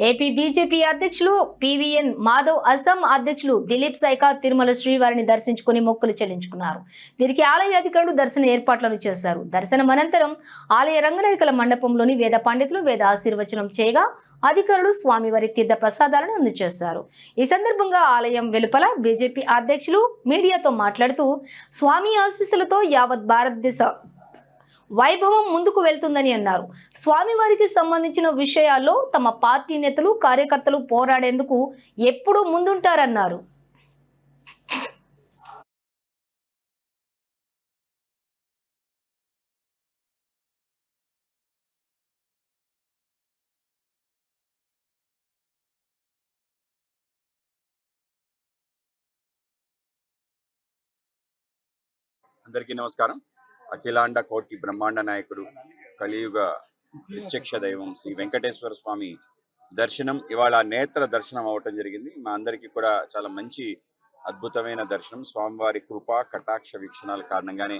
AP BJP అధ్యక్షులు PVN Madhav Assam అధ్యక్షులు దిలీప్ సైకా తిరుమల శ్రీవారిని దర్శించుకుని మొక్కులు చెల్లించుకున్నారు. వీరికి ఆలయ అధికారులు దర్శన ఏర్పాట్లను చేశారు. దర్శనం అనంతరం ఆలయ రంగరేఖల మండపంలోని వేద పండితులు వేద ఆశీర్వచనం చేయగా అధికారులు స్వామివారి తీర్థ ప్రసాదాలను అందజేశారు. ఈ సందర్భంగా ఆలయం వెలుపల బీజేపీ అధ్యక్షులు మీడియాతో మాట్లాడుతూ స్వామి ఆశీస్సులతో యావత్ భారతదేశ వైభవం ముందుకు వెళ్తుందని అన్నారు. స్వామివారికి సంబంధించిన విషయాల్లో తమ పార్టీ నేతలు కార్యకర్తలు పోరాడేందుకు ఎప్పుడూ ముందుంటారన్నారు. అందరికీ నమస్కారం. అఖిలాండ కోటి బ్రహ్మాండ నాయకుడు కలియుగ ప్రత్యక్ష దైవం శ్రీ వెంకటేశ్వర స్వామి దర్శనం. ఇవాళ నేత్ర దర్శనం అవ్వటం జరిగింది. మా అందరికీ కూడా చాలా మంచి అద్భుతమైన దర్శనం. స్వామివారి కృప కటాక్ష వీక్షణాల కారణంగానే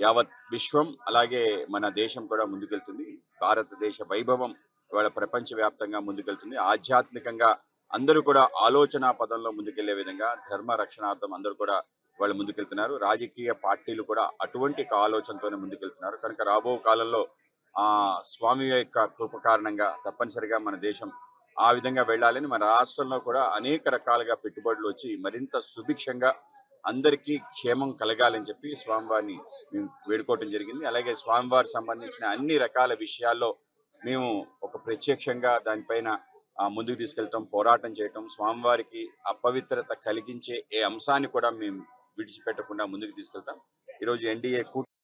యావత్ విశ్వం అలాగే మన దేశం కూడా ముందుకెళ్తుంది. భారతదేశ వైభవం ఇవాళ ప్రపంచవ్యాప్తంగా ముందుకెళ్తుంది. ఆధ్యాత్మికంగా అందరూ కూడా ఆలోచన పదంలో ముందుకెళ్ళే విధంగా ధర్మ రక్షణార్థం అందరూ కూడా వాళ్ళు ముందుకెళ్తున్నారు. రాజకీయ పార్టీలు కూడా అటువంటి ఒక ఆలోచనతోనే ముందుకెళ్తున్నారు. కనుక రాబో కాలంలో ఆ స్వామి యొక్క కృప కారణంగా తప్పనిసరిగా మన దేశం ఆ విధంగా వెళ్ళాలని మన రాష్ట్రంలో కూడా అనేక రకాలుగా పెట్టుబడులు వచ్చి మరింత సుభిక్షంగా అందరికీ క్షేమం కలగాలని చెప్పి స్వామివారిని మేము వేడుకోవటం జరిగింది. అలాగే స్వామివారికి సంబంధించిన అన్ని రకాల విషయాల్లో మేము ఒక ప్రత్యక్షంగా దానిపైన ముందుకు తీసుకెళ్ళటం పోరాటం చేయటం స్వామివారికి అపవిత్రత కలిగించే ఏ అంశాన్ని కూడా మేము విడిచిపెట్టకుండా ముందుకు తీసుకెళ్తాం. ఈరోజు ఎన్డీఏ కూటమి